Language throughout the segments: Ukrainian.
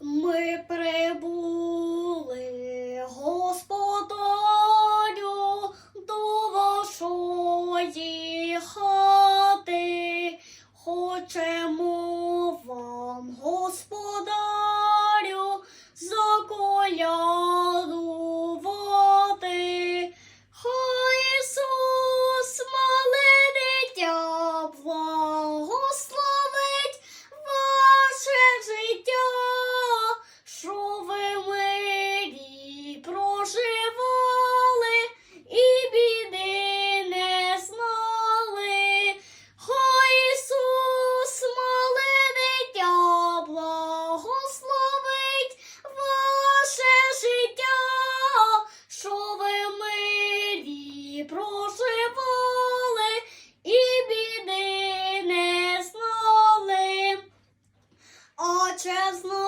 Ми прибули, Господоню, до вашої хати, хочемо. yazmalı.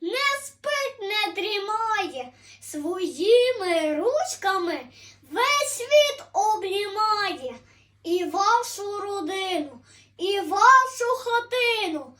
не спить, не дрімає, своїми ручками весь світ обнімає і вашу родину, і вашу хатину.